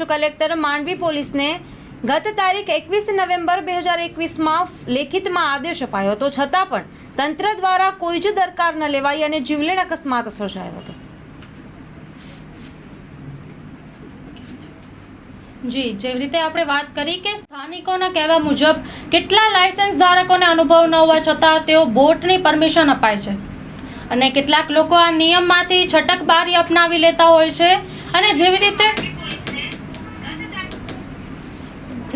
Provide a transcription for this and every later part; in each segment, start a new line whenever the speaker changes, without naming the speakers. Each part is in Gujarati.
કલેક્ટર માંડવી પોલીસને ગત તારીખ એકવીસ નવેમ્બર બે હજાર એકવીસમાં લેખિતમાં આદેશ અપાયો હતો. છતાં પણ તંત્ર દ્વારા કોઈ જ દરકાર ન લેવાઈ અને જીવલેણ અકસ્માત સર્જાયો હતો.
જી, જેવી રીતે આપણે વાત કરી કે સ્થાનિકોના કહેવા મુજબ કેટલા લાયસન્સ ધારકોને અનુભવ ન હોવા છતાં તેઓ બોટની પરમિશન અપાય છે. અને કેટલાક લોકો આ નિયમમાંથી છટકબારી અપનાવી લેતા હોય છે. અને જેવી રીતે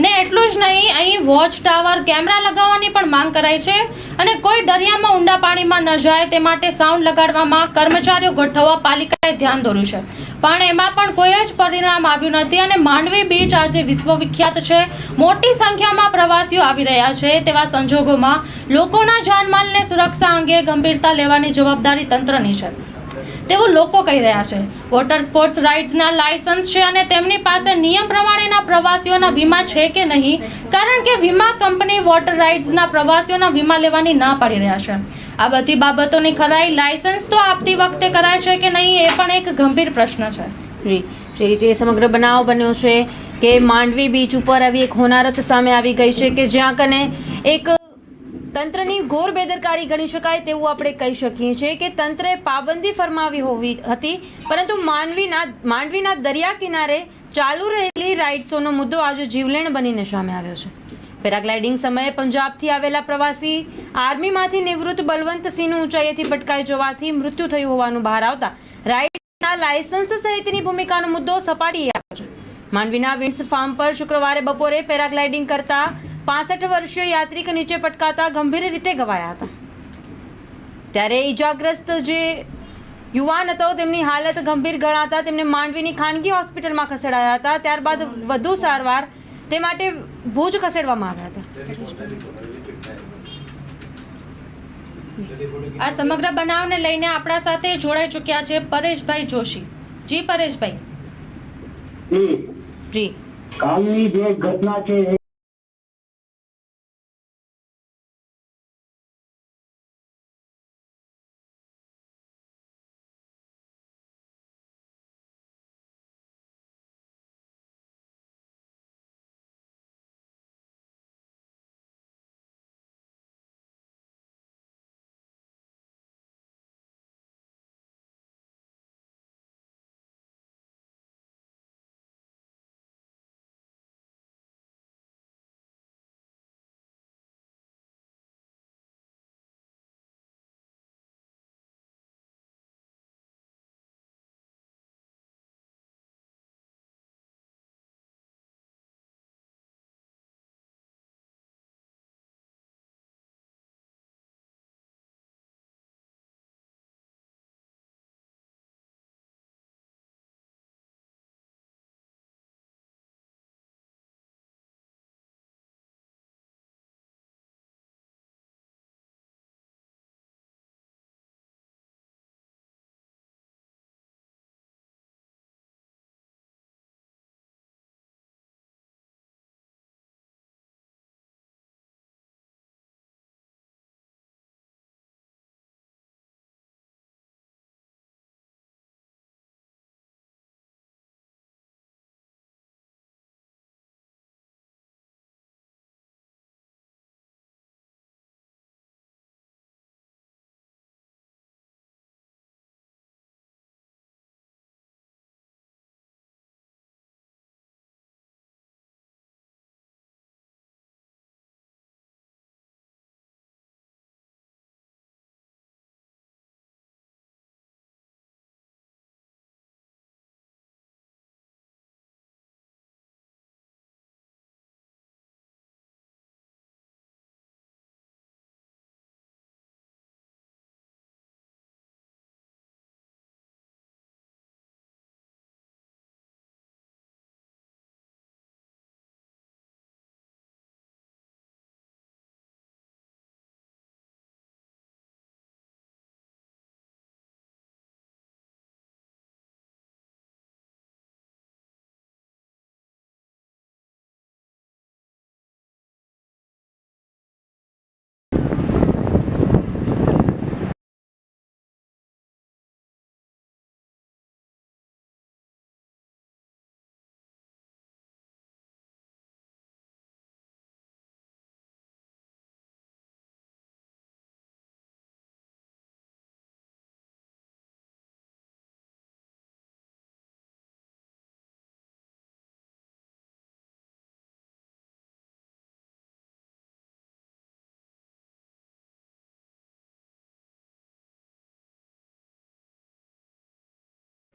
ને એટલું જ નહીં, અહીં વોચ ટાવર કેમેરા લગાવવાની પણ માંગ કરાઈ છે અને કોઈ દરિયામાં ઊંડા પાણીમાં ન જાય તે માટે સાઉન્ડ લગાડવામાં કર્મચારીઓ ગોઠવવા પાલિકાએ ધ્યાન દોર્યું છે. પણ એમાં પણ કોઈ જ પરિણામ આવ્યું નથી અને માંડવી બીચ આજે વિશ્વવિખ્યાત છે. મોટી સંખ્યામાં પ્રવાસીઓ આવી રહ્યા છે તેવા સંજોગોમાં લોકોના જાનમાલને સુરક્ષા અંગે ગંભીરતા લેવાની જવાબદારી તંત્રની છે. તેવું લોકો કહી રહ્યા છે. વોટર સ્પોર્ટ્સ રાઇડ્સના લાયસન્સ છે અને તેમની પાસે નિયમ પ્રમાણેના પ્રવાસીઓના વીમા છે કે નહીં? કારણ કે વીમા કંપની વોટર રાઇડ્સના પ્રવાસીઓના વીમા લેવાની ના પાડી રહ્યા છે. આ બધી બાબતોની ખરાઈ લાયસન્સ તો આપતી વખતે કરાય છે કે નહીં એ પણ એક ગંભીર પ્રશ્ન છે.
જી. જે રીતે સમગ્ર બનાવ બન્યો છે કે માંડવી બીચ ઉપર આવી એક હોનારત સામે આવી ગઈ છે કે જ્યાં કને એક તંત્રની ઘોર બેદરકારી ગણી શકાય તેવું આપણે કહી શકીએ છીએ કે તંત્રે પાબંદી ફરમાવી હોવી હતી, પરંતુ માનવીના, માંડવીના દરિયા કિનારે ચાલુ રહેલી રાઇડ્સોનો મુદ્દો આજે જીવલેણ બનીને સામે આવ્યો છે. પેરાગ્લાઇડિંગ સમયે પંજાબથી આવેલા પ્રવાસી આર્મીમાંથી નિવૃત્ત બલવંતસિંહનું ઊંચાઈએથી ભટકાઈ જવાથી મૃત્યુ થયું હોવાનું બહાર આવતા રાઇડના લાયસન્સ સહિતની ભૂમિકાનો મુદ્દો સપાટીએ આવ્યો છે. માંડવીના વિન્સ ફાર્મ પર શુક્રવારે બપોરે પેરાગ્લાઇડિંગ કરતા પાસઠ વર્ષીય યાત્રિક નીચે પટકાતા ગંભીર રીતે ઘવાયા હતા. ત્યારે ઈજાગ્રસ્ત જે યુવાન હતો તેમની હાલત ગંભીર ગણાતા તેમને માંડવીની ખાનગી હોસ્પિટલમાં ખસેડાયા હતા. ત્યારબાદ વધુ સારવાર તે માટે ભુજ ખસેડવામાં આવ્યા હતા.
આ સમગ્ર બનાવને લઈને આપણા સાથે જોડાઈ ચૂક્યા છે પરેશભાઈ જોશી. જી પરેશભાઈ.
જી.
કાલની જે ઘટના છે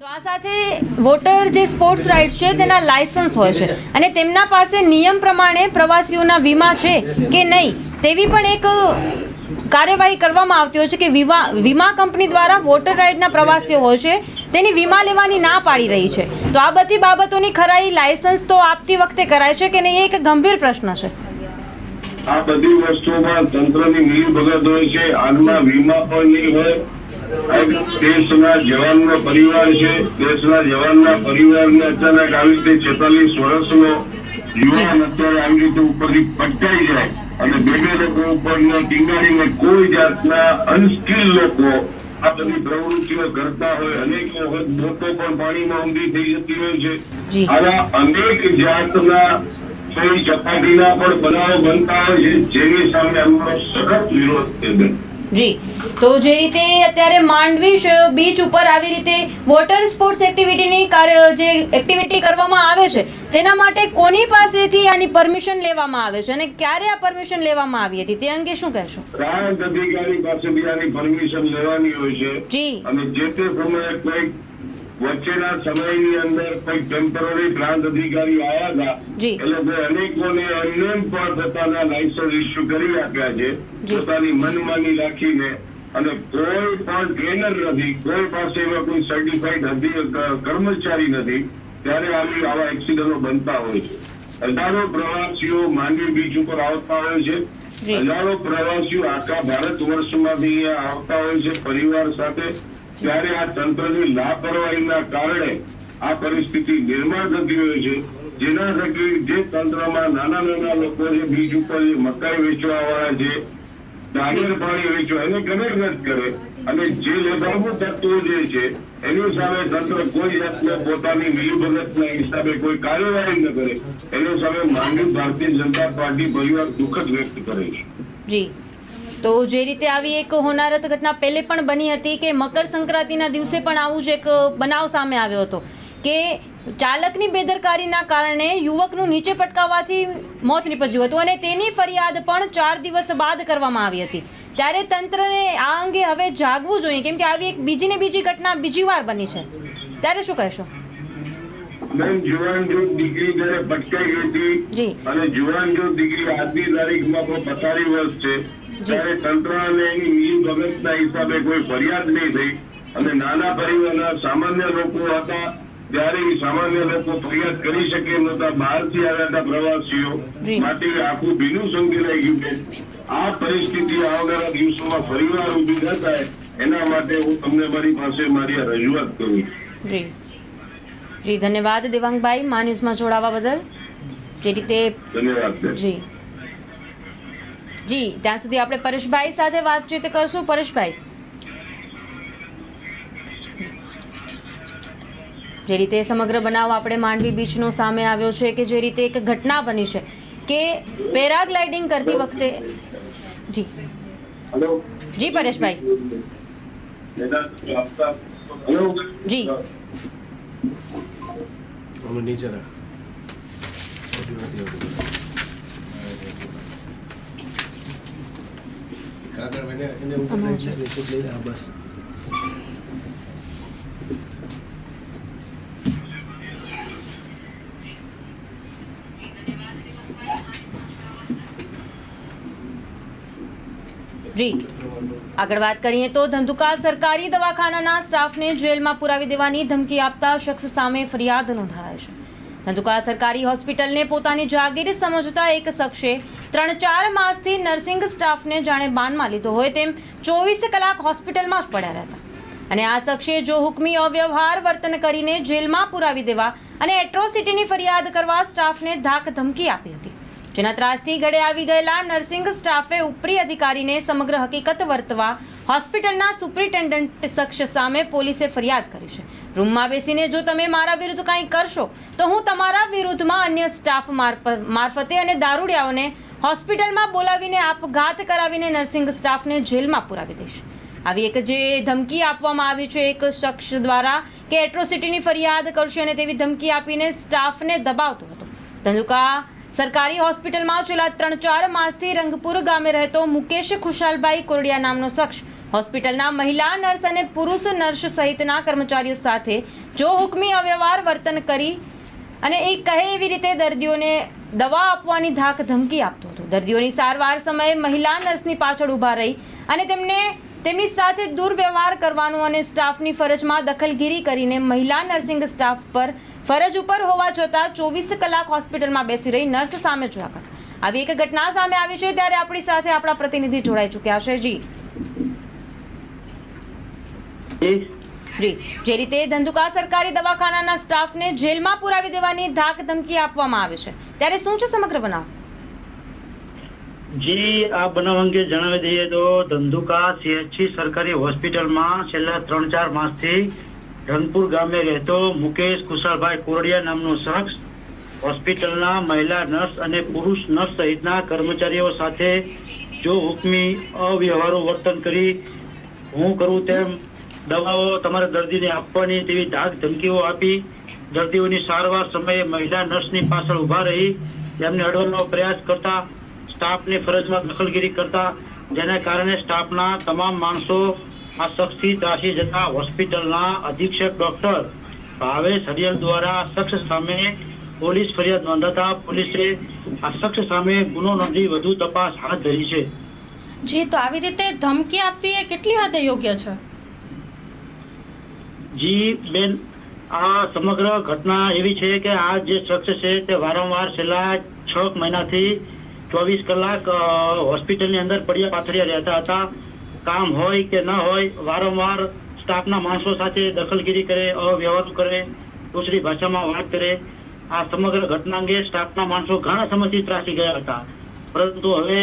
તો આ સાથે વોટર જે સ્પોર્ટ્સ રાઇડ્સ છે, તેના લાયસન્સ હોય છે. અને તેમના પાસે નિયમ પ્રમાણે પ્રવાસીઓના વીમા છે કે નહીં, તેવી પણ એક કાર્યવાહી કરવામાં આવતી હોય છે કે વીમા વીમા કંપની દ્વારા વોટર રાઇડના પ્રવાસીઓ હોય છે, તેની વીમા લેવાની ના પાડી રહી છે. તો આ બધી બાબતોની ખરાઈ લાયસન્સ તો આપતી વખતે કરાય છે કે નહીં, એ એક ગંભીર પ્રશ્ન છે.
આ બધી વસ્તુમાં તંત્રની મિલીભગત હોય છે આગમાં વીમા પણ નહીં હોય દેશના જવાનનો પરિવાર છે. દેશના જવાનના પરિવારને અચાનક આવી રીતે છેતાલીસ વર્ષનો યુવાન અત્યારે આવી રીતે ઉપરથી પટકાઈ જાય અને બે બે લોકો ઉપરનો ટીંગાડીને કોઈ જાતના અનસ્કિલ લોકો આ બધી પ્રવૃત્તિઓ કરતા હોય અનેક વખત બોટો પણ પાણીમાં ઊંધી થઈ જતી હોય છે. આવા અનેક જાતના કોઈ ચપાટીના પણ બનાવો બનતા હોય છે જેની સામે અમારો સખત વિરોધ છે.
જી. તો જે રીતે અત્યારે માંડવી બીચ ઉપર આવી રીતે વોટર સ્પોર્ટ્સ એક્ટિવિટીની કાર્ય જે એક્ટિવિટી કરવામાં આવે છે તેના માટે કોની પાસેથી આની પરમિશન લેવામાં આવે છે અને ક્યારે આ પરમિશન લેવામાં આવી હતી? તે અંગે શું કહેશો?
પ્રાંત અધિકારી પાસેથી આની પરમિશન લેવાની હોય છે.
જી.
અને જે તે સમયે કોઈક વચ્ચેના સમયની અંદર કોઈ ટેમ્પરરી પ્રાંત અધિકારી આવ્યા હતા એટલે લોકો અનેકોને એમને પણ પોતાના લાયસન્સ ઇસ્યુ કરી આપ્યા છે પોતાની મનમાની રાખીને. અને કોઈ પણ ટ્રેનર નથી કોઈ પાસે એવા કોઈ સર્ટિફાઈડ કર્મચારી નથી ત્યારે આવી આવા એક્સિડન્ટો બનતા હોય છે. હજારો પ્રવાસીઓ માંડવી બીચ ઉપર આવતા હોય છે. હજારો પ્રવાસીઓ આખા ભારત વર્ષમાંથી આવતા હોય છે પરિવાર સાથે. ત્યારે આ તંત્રની લાપરવાહીના કારણે આ પરિસ્થિતિ નિર્માણ થતી હોય છે. જેના થકી જે તંત્રમાં નાના નાના લોકો છે બીજ ઉપર મકાઈ વેચવા વાળા છે ડાંગર પાણી વેચવા એને નથી કરે. અને જે લેભાગુ તત્વો જે છે, એની સામે તંત્ર કોઈ જાતને પોતાની મિલીભગતના હિસાબે કોઈ કાર્યવાહી ન કરે. એની સામે માંગણી ભારતીય જનતા પાર્ટી પરિવાર દુઃખદ વ્યક્ત કરે છે.
તો જે રીતે આવી એક હોનારત ઘટના પહેલે પણ બની હતી કે મકર સંક્રાંતિના દિવસે પણ આવું જ એક બનાવ સામે આવ્યો હતો કે ચાલકની બેદરકારીના કારણે યુવકનું નીચે પટકાવવાથી મોત નીપજ્યું હતું અને તેની ફરિયાદ પણ ચાર દિવસ બાદ કરવામાં આવી હતી. ત્યારે તંત્રને આ અંગે હવે જાગવું જોઈએ કેમ કે આવી એક બીજી ને બીજી ઘટના બીજી વાર બની છે. ત્યારે શું કહેશો?
બેન જુવાન જો દીકરી જયારે પટકાઈ ગઈ હતી
જી.
અને જુવાન જો દીકરી આજની તારીખમાં પથારી વર્ષ છે ત્યારે તંત્ર અને એની મિલી ભગતના હિસાબે કોઈ ફરિયાદ નહીં થઈ. અને નાના પરિવારના સામાન્ય લોકો હતા ત્યારે સામાન્ય લોકો ફરિયાદ કરી શકે નતા બહારથી આવ્યા હતા પ્રવાસીઓ. માટે આખું ભીનું સંકેલાઈ ગયું છે આ પરિસ્થિતિ આવનારા દિવસોમાં ફરીવાર ઊભી ન થાય. એના માટે હું તમને મારી પાસે મારી રજૂઆત કરું
જી. જી ધન્યવાદ દેવાંગભાઈ. મા ન્યૂઝમાં જોડાવા બદલ. જે રીતે
ધન્યવાદ
જી. જી ત્યાં સુધી આપણે પરેશભાઈ સાથે વાતચીત કરશું. પરેશભાઈ. જે રીતે સમગ્ર બનાવ આપણે માંડવી બીચનો સામે આવ્યો છે કે જે રીતે એક ઘટના બની છે કે પેરાગ્લાઇડિંગ કરતી વખતે જી. જી પરેશભાઈ. જી.
અમે નીચે રાખ ખોટી નથી આવતી. કાગળ એને એને ઉપર
આમાં
નીચે નીચે લઈ જા.
આગળ વાત કરીએ તો ધંધુકા સરકારી દવાખાનાના સ્ટાફને જેલમાં પુરાવી દેવાની ધમકી આપતા શખ્સ સામે ફરિયાદ નોંધાયા છે. ધંધુકા સરકારી હોસ્પિટલને પોતાની જાગીર સમજતા એક શખ્સે ત્રણ ચાર માસથી નર્સિંગ સ્ટાફને જાણે બાનમાં લીધો હોય તેમ ચોવીસ કલાક હોસ્પિટલમાં જ પડ્યા રહેતા. અને આ શખ્સે જો હુકમી અવ્યવહાર વર્તન કરીને જેલમાં પુરાવી દેવા અને એટ્રોસિટીની ફરિયાદ કરવા સ્ટાફને ધાક ધમકી આપી હતી. જેના ત્રાસથી ગળે આવી ગયેલા નર્સિંગ સ્ટાફે ઉપરી અધિકારીને સમગ્ર હકીકત વર્તવા હોસ્પિટલના સુપ્રિન્ટેન્ડન્ટ શખ્સ સામે પોલીસે ફરિયાદ કરી છે. રૂમમાં બેસીને જો તમે મારા વિરુદ્ધ કંઈ કરશો, તો હું તમારા વિરુદ્ધમાં અન્ય સ્ટાફ મારફ- મારફતે અને દારૂડિયાઓને હોસ્પિટલમાં બોલાવીને આપઘાત કરાવીને નર્સિંગ સ્ટાફને જેલમાં પુરાવી દઈશ. આવી એક જે ધમકી આપવામાં આવી છે, એક શખ્સ દ્વારા કે એટ્રોસિટીની ફરિયાદ કરશે અને તેવી ધમકી આપીને સ્ટાફને દબાવતો હતો. ધંધુકા સરકારી હોસ્પિટલમાં છેલ્લા ત્રણ ચાર માસથી રંગપુર ગામે રહેતો મુકેશ ખુશાલભાઈ કોરડિયા નામનો શખ્સ હોસ્પિટલના મહિલા નર્સ અને પુરુષ નર્સ સહિતના કર્મચારીઓ સાથે જો હુકમી અવ્યવહાર વર્તન કરી અને એ કહે એવી રીતે દર્દીઓને દવા આપવાની ધાક ધમકી આપતો હતો. દર્દીઓની સારવાર સમયે મહિલા નર્સની પાછળ ઊભા રહી અને તેમને તેમની સાથે દુર્વ્યવહાર કરવાનું અને સ્ટાફની ફરજમાં દખલગીરી કરીને મહિલા નર્સિંગ સ્ટાફ પર ફરજ ઉપર હોવા છતાં ચોવીસ કલાક હોસ્પિટલમાં બેસી રહી નર્સ સામે જોયા કરતા. આવી એક ઘટના સામે આવી છે ત્યારે આપણી સાથે આપણા પ્રતિનિધિ જોડાઈ ચૂક્યા છે. જી. જી. જે. રીતે ધંધુકા સરકારી દવાખાનાના સ્ટાફને જેલમાં પુરાવી દેવાની ધાક ધમકી આપવામાં આવે છે. ત્યારે શું છે સમગ્ર બનાવ?
જી આ બનાવ અંગે જણાવી દઈએ તો ધંધુકા સીએચસી સરકારી હોસ્પિટલમાં છેલ્લા ત્રણ ચાર માસથી રંગપુર ગામે રહેતો મુકેશ કુશળભાઈ કોરડિયા નામનો શખ્સ હોસ્પિટલના મહિલા નર્સ અને પુરુષ નર્સ સહિતના કર્મચારીઓ સાથે જો હુકમી અવ્યવહારો વર્તન કરી હું કરું તેમ દવાઓ તમારા દર્દીને આપવાની તેવી ધાક ધમકીઓ આપી દર્દીઓની સારવાર સમયે મહિલા નર્સની પાછળ ઊભા રહી તેમને અડવાનો પ્રયાસ કરતા સ્ટાફની ફરજમાં દખલગીરી કરતા જેના કારણે સ્ટાફના તમામ માણસો આ શખ્સથી ત્રાસી જતા હોસ્પિટલના અધિક્ષક ડોક્ટર ભાવેશ હરિયલ દ્વારા આ શખ્સ સામે પોલીસ ફરિયાદ નોંધાતા પોલીસે આ શખ્સ સામે ગુનો નોંધી વધુ તપાસ હાથ ધરી છે.
જી તો આવી રીતે ધમકી આપવી એ કેટલી હદે યોગ્ય છે?
જી બેન આ સમગ્ર ઘટના એવી છે કે આ જે શખ્સ છે તે વારંવાર છેલ્લા છ મહિનાથી ચોવીસ કલાક હોસ્પિટલની અંદર પડ્યા પાથર્યા રહેતા હતા. કામ હોય કે ન હોય વારંવાર સ્ટાફના માણસો સાથે દખલગીરી કરે અવ્યવહાર કરે દૂસરી ભાષામાં વાત કરે. આ સમગ્ર ઘટના અંગે સ્ટાફના માણસો ઘણા સમયથી ત્રાસી ગયા હતા. પરંતુ હવે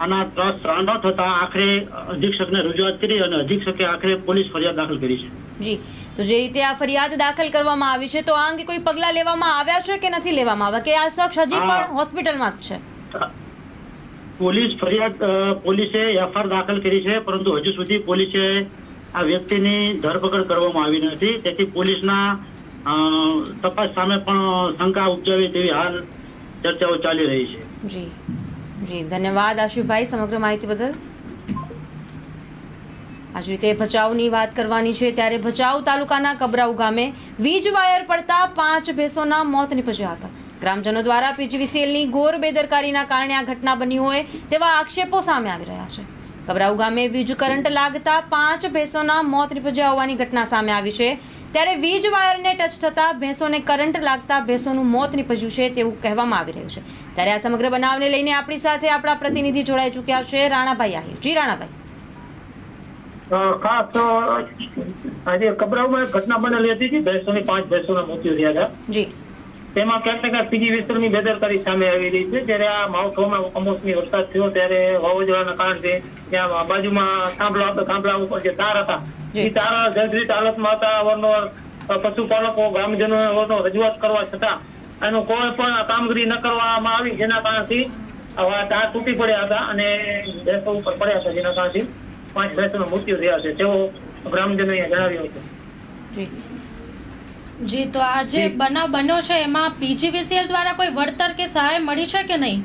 આના ત્રાસ સહન થતા આખરે અધિક્ષકને રજૂઆત કરી અને અધિક્ષકે આખરે પોલીસ ફરિયાદ દાખલ કરી છે.
જી. તો જે રીતે આ ફરિયાદ દાખલ કરવામાં આવી છે તો આ અંગે કોઈ પગલાં લેવામાં આવ્યા છે કે નથી લેવામાં આવ્યા? કે આ શખ્સ હજી. પણ હોસ્પિટલમાં જ છે?
પોલીસ ફરિયાદ પોલીસે એફઆઈઆર દાખલ કરી છે, પરંતુ હજુ સુધી પોલીસે આ વ્યક્તિની ધરપકડ કરવામાં આવી નથી. તેથી પોલીસના તપાસ સામે પણ શંકા ઉપજાવી તેવી હાલ ચર્ચાઓ ચાલી રહી છે.
જી જી, ધન્યવાદ આશિફભાઈ સમગ્ર માહિતી બદલ. આજ રીતે ભચાઉની વાત કરવાની છે, ત્યારે ભચાઉ તાલુકાના કબરાઉ ગામે વીજ વાયર પડતા પાંચ ભેંસોના મોત નીપજ્યા હતા. ગ્રામજનો દ્વારા પીજીવીસીએલની ઘોર બેદરકારીના કારણે આ ઘટના બની હોય તેવા આક્ષેપો સામે આવી રહ્યા છે. કબરાઉ ગામે વીજ કરંટ લાગતા પાંચ ભેંસોના મોત નિપજ્યા હોવાની ઘટના સામે આવી છે. ત્યારે વીજ વાયરને ટચ થતા ભેંસોને કરંટ લાગતા ભેંસોનું મોત નિપજ્યું છે તેવું કહેવામાં આવી રહ્યું છે. ત્યારે આ સમગ્ર બનાવને લઈને આપણી સાથે આપણા પ્રતિનિધિ જોડાઈ ચૂક્યા છે. રાણાભાઈ આહિર. જી રાણાભાઈ.
ખાસ આજે કબરાઉમાં ઘટના બનેલી હતી કે ભેંસોની પાંચ ભેંસોના મૃત્યુ થયા હતા.
જી.
તેમાં ક્યાંક સીજી વિસ્તરની બેદરકારી સામે આવી રહી છે. જ્યારે આ માવઠામાં કમોસમી વરસાદ થયો ત્યારે વાવાઝોડાના કારણે ત્યાં બાજુમાં થાંભલા હતા થાંભલા ઉપર જે તાર હતા એ તાર જર્જરિત હાલતમાં હતા. અવારનવાર પશુપાલકો ગ્રામજનો રજૂઆત કરવા છતાં એનું કોઈ પણ કામગીરી ન કરવામાં આવી જેના કારણથી આવા તાર તૂટી પડ્યા હતા અને ભેંસો ઉપર પડ્યા હતા જેના કારણથી પાંચ ભેંસોના મૃત્યુ થયા છે. તેવો ગ્રામજનોએ જણાવ્યું હતું.
જી
તો આ જે બનાવ બન્યો છે એમાં પીજીવીસીએલ દ્વારા કોઈ વળતર કે સહાય મળી છે કે નહીં?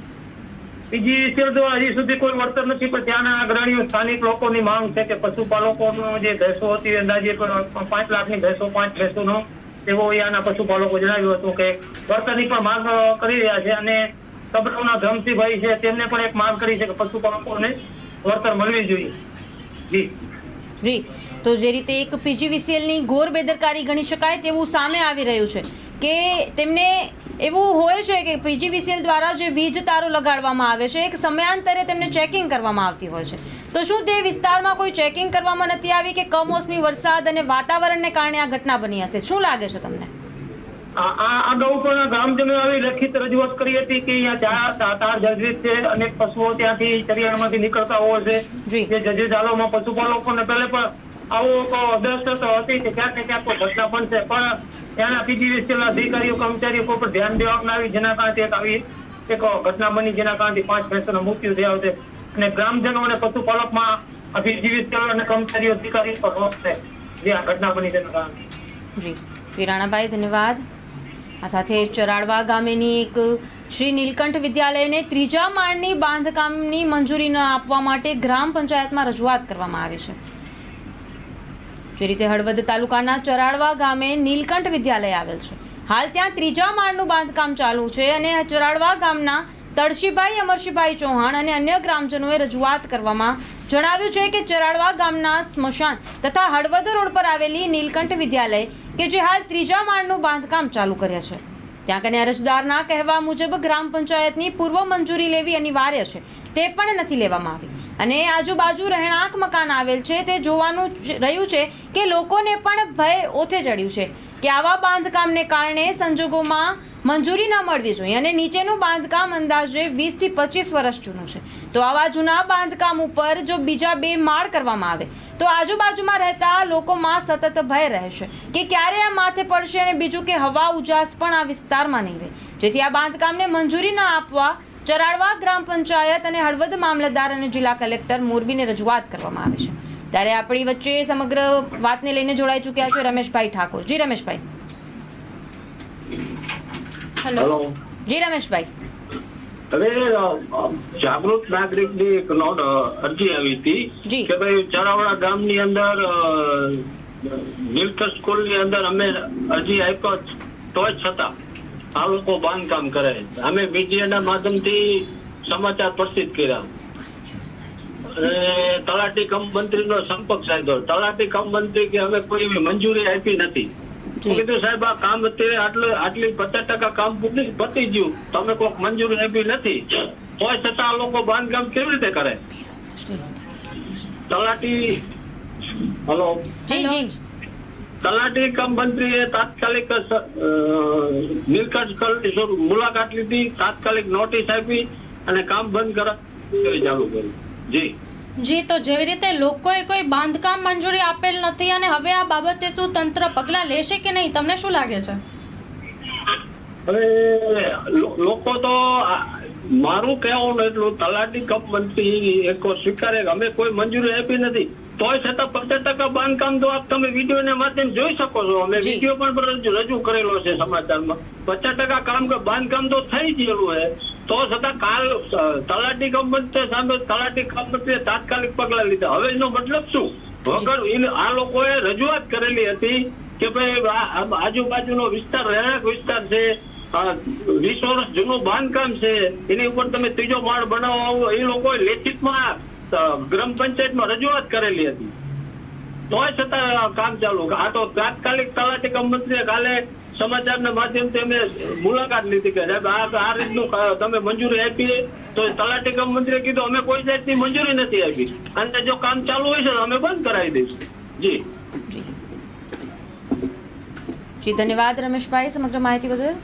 પીજીવીસીએલ દ્વારા તો હજી સુધી કોઈ વળતર નથી પણ ત્યાંના અગ્રણીઓ સ્થાનિક લોકોની માંગ છે કે પશુપાલકોનો જે ભેંસો હતી અંદાજે પાંચ લાખની ભેંસો પાંચ ભેંસોનો તેવો યાના પશુપાલકો જણાવ્યું હતું કે વળતરની પણ માંગ કરી રહ્યા છે અને કબરાઉના ધમસીભાઈ છે તેમને પણ એક માંગ કરી છે કે પશુપાલકોને વળતર મળવી જોઈએ. જી.
જી. તો જે રીતે એક પીજીવીસીએલની ઘોર બેદરકારી ગણી શકાય તેવું સામે આવી રહ્યું છે કે તેમને એવું હોય છે કે પીજીવીસીએલ દ્વારા જે વીજ તારો લગાડવામાં આવે છે એક સમયાંતરે તેમને ચેકિંગ કરવામાં આવતી હોય છે. તો શું તે વિસ્તારમાં કોઈ ચેકિંગ કરવામાં નથી આવી કે કમોસમી વરસાદ અને વાતાવરણને કારણે આ ઘટના બની હશે? શું લાગે છે તમને?
અગાઉ પણ ગ્રામજનોએ આવી લખિત રજૂઆત કરી હતી કે અહીંયા તાર જર્જરિત છે અનેક પશુઓ ત્યાંથી ચરિયાણમાંથી નીકળતા હોય છે.
જી.
જે જર્જરિત હાલોમાં પશુપાલકોને પહેલે પણ આવો તો દહેશત હતી કે ક્યાંક ને ક્યાંક ઘટના બનશે, પણ ત્યાંના પીજીવીસીએલ અધિકારીઓ કર્મચારીઓ ઉપર પર ધ્યાન દેવામાં આવી, જેના કારણે એક આવી એક ઘટના બની, જેના કારણે પાંચ ભેંસોના મૃત્યુ થયા છે. અને ગ્રામજનો અને પશુપાલકમાં આ પીજીવીસીએલ અને કર્મચારીઓ અધિકારીઓ પર રોષ છે, જે આ ઘટના બની તેના કારણે.
જી. શ્રી રાણાભાઈ, ધન્યવાદ. આ સાથે ચરાડવા ગામેની એક શ્રી નીલકંઠ વિદ્યાલયને ત્રીજા માળની બાંધકામની મંજૂરી ન આપવા માટે ગ્રામ પંચાયતમાં રજૂઆત કરવામાં આવી છે. જે રીતે હળવદ તાલુકાના ચરાડવા ગામે નીલકંઠ વિદ્યાલય આવેલ છે. હાલ ત્યાં ત્રીજા માળનું બાંધકામ ચાલુ છે અને ચરાડવા ગામના તળશીભાઈ, અમરશીભાઈ ચૌહાણ અને અન્ય ગ્રામજનોએ રજૂઆત કરવામાં જણાવ્યું છે કે ચરાડવા ગામના સ્મશાન તથા હળવદ રોડ પર આવેલી નીલકંઠ વિદ્યાલય કે જે હાલ ત્રીજા માળનું બાંધકામ ચાલુ કર્યા છે. ત્યાં કને અરજદારના કહેવા મુજબ ગ્રામ પંચાયતની પૂર્વ મંજૂરી લેવી અનિવાર્ય છે. તે પણ નથી લેવામાં આવી. અને આજુબાજુ રહેણાંક મકાન આવેલ છે, તે જોવાનું રહ્યું છે કે લોકોને પણ ભય ઓથે ચડ્યું છે કે આવા બાંધકામને કારણે સંજોગોમાં મંજૂરી ન મળવી જોઈએ અને નીચેનું બાંધકામ અંદાજે વીસથી પચીસ વર્ષ જૂનું છે. તો આવા જૂના બાંધકામ ઉપર જો બીજા બે માળ કરવામાં આવે, તો આજુબાજુમાં રહેતા લોકોમાં સતત ભય રહેશે કે ક્યારે આ માથે પડશે અને બીજું કે હવા ઉજાસ પણ આ વિસ્તારમાં નહીં રહે. જેથી આ બાંધકામને મંજૂરી ન આપવા ચરાડવા ગ્રામ પંચાયત અને હળવદ મામલતદાર અને જિલ્લા કલેક્ટર મોરબીને રજૂઆત કરવામાં આવે છે. ત્યારે આપણી વચ્ચે સમગ્ર વાતને લઈને જોડાઈ ચૂક્યા છે રમેશભાઈ ઠાકોર. જી રમેશભાઈ. હેલો જી રમેશભાઈ.
હવે જાગૃત નાગરિકની એક નોટ અરજી આવી. હતી કે ભાઈ ચરાવડા ગામની અંદર અ, સ્કૂલની અંદર અમે અરજી આપ્યો તો છતાં આ લોકો બાંધકામ કરે. અમે મીડિયાના માધ્યમથી સમાચાર પ્રસિદ્ધ કર્યા. અને તલાટી કમ મંત્રીનો સંપર્ક સાધ્યો. તલાટી કમ મંત્રી કે અમે કોઈ એવી મંજૂરી આપી નથી. કીધું સાહેબ આ કામ અત્યારે આટલું આટલી પચાસ ટકા કામ પૂરી પતી ગયું. તમે કોઈક મંજૂરી આપી નથી. તોય છતાં આ લોકો બાંધકામ કેવી રીતે કરે? તલાટી હલો.
જી જી.
તલાટી કમ મંત્રીએ તાત્કાલિક નિરકજ નીલકંઠ સ્કૂલની મુલાકાત લીધી તાત્કાલિક નોટિસ આપી અને કામ બંધ કરા ચાલુ કર્યું. જી.
જી તો જેવી રીતે લોકોએ કોઈ બાંધકામ મંજૂરી આપેલ નથી અને હવે આ બાબતે શું તંત્ર પગલાં લેશે કે નહીં તમને શું લાગે છે?
હવે લોકો તો મારું કહેવું એટલું તલાટી કપ મંત્રી એક સ્વીકારે અમે કોઈ મંજૂરી આપી નથી. તોય છતાં પચાસ ટકા બાંધકામ તો આપ તમે વિડીયોના માધ્યમ જોઈ શકો છો. અમે વીડિયો પણ રજૂ- કરેલો છે સમાચારમાં. પચાસ ટકા કામ બાંધકામ તો થઈ ગયેલું છે. તો છતાં કાલ તલાટી કંપની સામે તલાટી કંપનીએ તાત્કાલિક પગલા લીધા. હવે એનો મતલબ શું? વગર આ લોકોએ રજૂઆત કરેલી હતી કે ભાઈ આજુબાજુનો વિસ્તાર રહેણાંક વિસ્તાર છે વીસ વર્ષ જૂનું બાંધકામ છે એની ઉપર તમે ત્રીજો માળ બનાવવા આવો એ લોકોએ લેખિતમાં ગ્રામ પંચાયતમાં રજૂઆત કરેલી હતી. તોય છતાં કામ ચાલુ આ તો તાત્કાલિક તલાટી મંત્રીએ કાલે સમાચારના માધ્યમથી અમે મુલાકાત લીધી કે સાહેબ, આ આ રીતનું તમે મંજૂરી આપી તો તલાટી મંત્રીએ કીધું, અમે કોઈ જાતની મંજૂરી નથી આપી. અને જો કામ ચાલુ હોય છે તો અમે બંધ કરાવી દઈશું. જી.
જી, ધન્યવાદ રમેશભાઈ સમગ્ર માહિતી બદલ.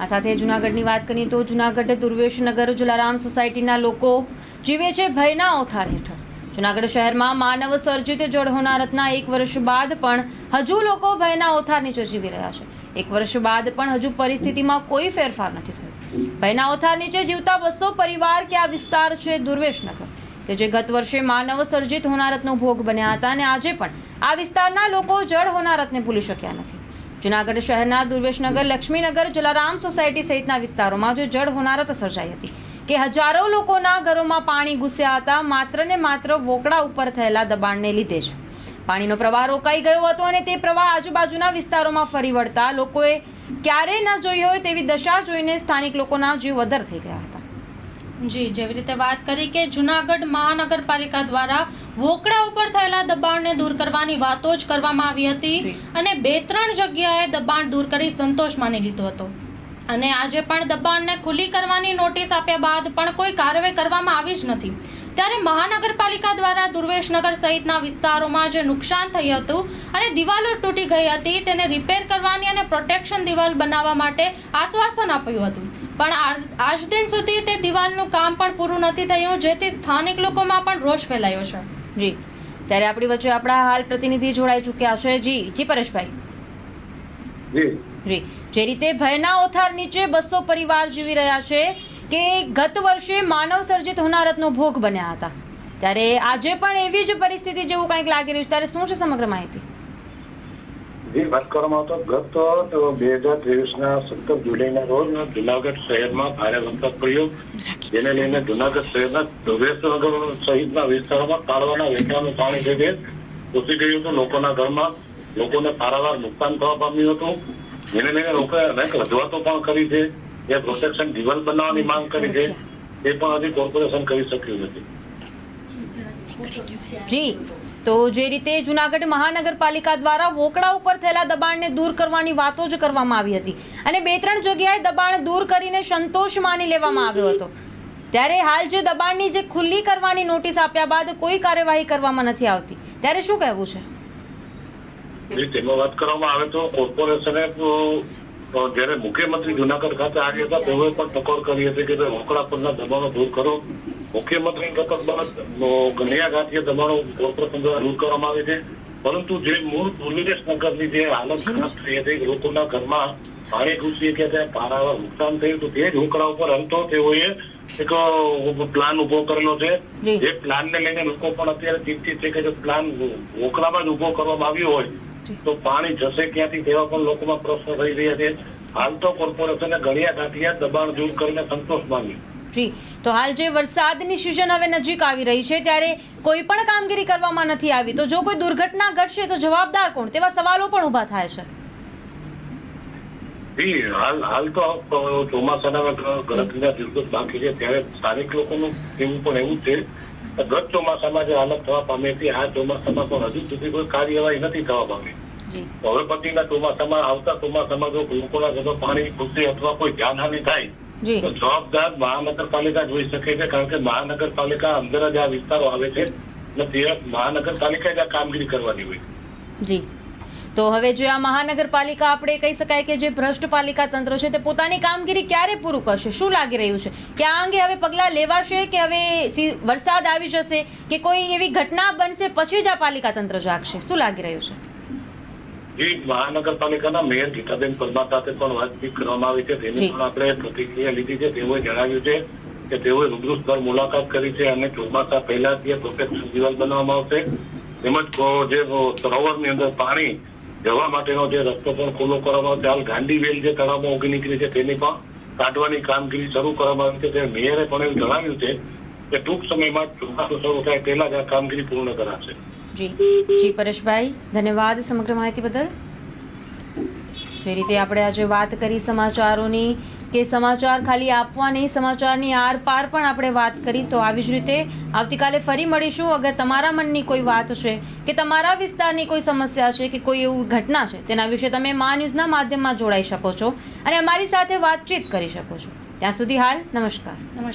આ સાથે જુનાગઢની વાત કરીએ તો જુનાગઢ દુર્વેશનગર જલારામ સોસાયટીના લોકો જીવે છે ભયના ઓથાર હેઠળ. જુનાગઢ શહેરમાં માનવ સર્જિત જળ હોનારતના એક વર્ષ બાદ પણ હજુ લોકો ભયના ઓથાર નીચે જીવી રહ્યા છે. એક વર્ષ બાદ પણ હજુ પરિસ્થિતિમાં કોઈ ફેરફાર નથી થયો. ભયના ઓથાર નીચે જીવતા બસો પરિવાર કે આ વિસ્તાર છે દુર્વેશનગર, કે જે ગત વર્ષે માનવ સર્જિત હોનારતનો ભોગ બન્યા હતા અને આજે પણ આ વિસ્તારના લોકો જળ હોનારતને ભૂલી શક્યા નથી. જુનાગઢ શહેરના દુર્વેશનગર, લક્ષ્મીનગર, જલારામ સોસાયટી સહિતના વિસ્તારોમાં જે જળ હોનારત સર્જાઈ હતી કે હજારો લોકોના ઘરોમાં પાણી ઘૂસ્યા હતા. માત્ર ને માત્ર વોકડા ઉપર થયેલા દબાણને લીધે જ. પાણીનો પ્રવાહ રોકાઈ ગયો હતો અને તે પ્રવાહ આજુબાજુના વિસ્તારોમાં ફરી વળતા લોકોએ ક્યારેય ન જોઈ હોય તેવી દશા જોઈને સ્થાનિક લોકોના જીવ અધર થઈ ગયા હતા.
જી જેવી રીતે વાત કરી કે જુનાગઢ મહાનગરપાલિકા દ્વારા વોકડા ઉપર થયેલા દબાણને દૂર કરવાની વાતો જ કરવામાં આવી હતી અને બે ત્રણ જગ્યાએ દબાણ દૂર કરી સંતોષ માની લીધો હતો. અને આજે પણ દબાણને ખુલ્લી કરવાની નોટિસ આપ્યા બાદ પણ કોઈ કાર્યવાહી કરવામાં આવી જ નથી. ત્યારે મહાનગરપાલિકા દ્વારા દુર્વેશનગર સહિતના વિસ્તારોમાં જે નુકસાન થયું હતું અને દિવાલો તૂટી ગઈ હતી તેને રિપેર કરવાની અને પ્રોટેક્શન દિવાલ બનાવવા માટે આશ્વાસન આપ્યું હતું. પણ આજ દિન સુધી તે દિવાલનું કામ પણ પૂરું નથી થયું જેથી સ્થાનિક લોકોમાં પણ રોષ ફેલાયો છે.
જી. ત્યારે આપણી વચ્ચે આપણા હાલ પ્રતિનિધિ જોડાઈ ચૂક્યા છે. જી જી પરેશભાઈ.
જી.
જી. જે રીતે ભયના ઓથાર નીચે બસો પરિવાર જીવી રહ્યા છે કે ગત વર્ષે માનવ સર્જિત હોનારતનો ભોગ બન્યા હતા. ત્યારે આજે પણ એવી જ પરિસ્થિતિ જેવું કંઈક લાગી રહ્યું છે. ત્યારે શું છે સમગ્ર માહિતી?
વાત કરવામાં આવતો ગત બે હજાર ત્રેવીસ ના સત્તર જુલાઈના રોજ જુનાગઢ શહેરમાં ભારે વરસાદ પડ્યો. જેને લઈને જુનાગઢ શહેરના ધોબેશ્વરનગર સહિતના વિસ્તારોમાં કાળવાના વેકરાનું પાણી ભેગે. ઘૂસી ગયું હતું લોકોના ઘરમાં લોકોને પારાવાર નુકસાન થવા પામ્યું હતું. જેને લઈને લોકોએ અનેક રજૂઆતો પણ કરી છે. જે પ્રોટેક્શન ડિવલ બનાવવાની માંગ કરી છે. એ પણ હજી કોર્પોરેશન કરી શક્યું નથી.
જી તો જે રીતે જુનાગઢ મહાનગરપાલિકા દ્વારા વોકડા ઉપર થયેલા દબાણને દૂર કરવાની વાતો જ કરવામાં આવી હતી. અને બે ત્રણ જગ્યાએ દબાણ દૂર કરીને સંતોષ માની લેવામાં આવ્યો હતો. ત્યારે હાલ જે દબાણની જે ખુલ્લી કરવાની નોટિસ આપ્યા બાદ કોઈ કાર્યવાહી કરવામાં નથી આવતી. ત્યારે શું કહેવું છે?
તેમાં વાત કરવામાં આવે તો કોર્પોરેશને તો મુખ્યમંત્રી જુનાગઢ ખાતે આવ્યા હતા તેઓએ પણ ટકોર કરી હતી કે ભાઈ રોકડા પરના દબાણો દૂર કરો. મુખ્યમંત્રી ટકોર બાદ કન્યા ઘાટીય દબાણો કોર્પોરેશન દ્વારા દૂર કરવામાં આવે છે. પરંતુ જે મૂળ ઉલ્લેખનગરની જે હાલત ખરાબ થઈ હતી લોકોના ઘરમાં પાણી ઘૂસી કે ત્યાં પારાવાર નુકસાન થયું તો તે જ રોકડા ઉપર હાલ તેઓએ એક પ્લાન ઊભો કરેલો છે.
જે.
જે પ્લાનને લઈને લોકો પણ અત્યારે ચિંતિત છે કે જો પ્લાન રોકડામાં જ ઊભો કરવામાં આવ્યો હોય તો પાણી જશે ક્યાંથી તેવા પણ લોકોમાં પ્રશ્નો થઈ રહ્યા છે. હાલ તો કોર્પોરેશને ગણ્યા ગાંઠિયા દબાણ દૂર કરીને સંતોષ માન્યો
જી. તો હાલ જે વરસાદની સિઝન હવે નજીક આવી રહી છે ત્યારે કોઈ પણ કામગીરી કરવામાં નથી આવી. તો જો કોઈ દુર્ઘટના ઘટશે તો જવાબદાર કોણ? તેવા સવાલો પણ ઊભા થાય છે.
જી હાલ હાલ તો ચોમાસાના ગણતરીના દિવસો બાકી છે. ત્યારે સ્થાનિક લોકોનું એવું પણ એવું છે ગત ચોમાસામાં જે હાલત થવા પામી હતી. આ ચોમાસામાં પણ હજુ સુધી કોઈ કાર્યવાહી નથી થવા પામી. હવે પછીના ચોમાસામાં આવતા ચોમાસામાં જો લોકોના ઘરમાં પાણી ઘૂસે અથવા કોઈ જાનહાનિ થાય તો જવાબદાર મહાનગરપાલિકા જ હોઈ શકે છે કારણ કે મહાનગરપાલિકા અંદર જ આ વિસ્તારો આવે છે અને તે મહાનગરપાલિકા જ આ કામગીરી કરવાની હોય.
જી. તો હવે જો આ મહાનગરપાલિકા આપણે કહી શકાય કે જે ભ્રષ્ટ પાલિકા તંત્ર છે તે પોતાની કામગીરી ક્યારે પૂરું કરશે? શું લાગી રહ્યું છે? કે આ અંગે હવે પગલાં લેવાશે કે હવે વરસાદ આવી જશે કે કોઈ એવી ઘટના બનશે પછી જ આ પાલિકા તંત્ર જાગશે? શું લાગી રહ્યું છે?
જે મહાનગરપાલિકાના મેયર ગીતાબેન પરમાર સાથે પણ વાતચીત કરવામાં આવી છે. તેની પણ આપણે પ્રતિક્રિયા લીધી છે. તેઓએ જણાવ્યું છે કે તેઓએ રૂબરૂ સ્તર મુલાકાત કરી છે અને ચોમાસા પહેલા જે પ્રોટેક્શન દિવાલ બનાવવામાં આવશે. તેમજ જે સરોવરની અંદર પાણી જવા માટેનો જે રસ્તો પણ ખુલ્લો કરવામાં હાલ ગાંડી વેલ જે તળાવમાં ઉગી નીકળી છે, તેની પણ કાઢવાની કામગીરી શરૂ કરવામાં આવી છે. ત્યારે મેયરે પણ એવું જણાવ્યું છે કે ટૂંક સમયમાં ચોમાસું શરૂ થાય પહેલા જ આ કામગીરી પૂર્ણ કરાશે.
જી. જી, પરેશભાઈ, ધન્યવાદ સમગ્ર માહિતી બદલ. જે રીતે આપણે આજે વાત કરી સમાચારોની કે સમાચાર ખાલી આપવા નહીં, સમાચારની આર પાર પણ આપણે વાત કરી, તો આવી જ રીતે આવતીકાલે ફરી મળીશું. અગર તમારા મનની કોઈ વાત છે કે તમારા વિસ્તારની કોઈ સમસ્યા છે કે કોઈ એવું ઘટના છે, તેના વિશે તમે મા ન્યૂઝના માધ્યમમાં જોડાઈ શકો છો અને અમારી સાથે વાતચીત કરી શકો છો. ત્યાં સુધી હાલ નમસ્કાર.
નમસ્કાર.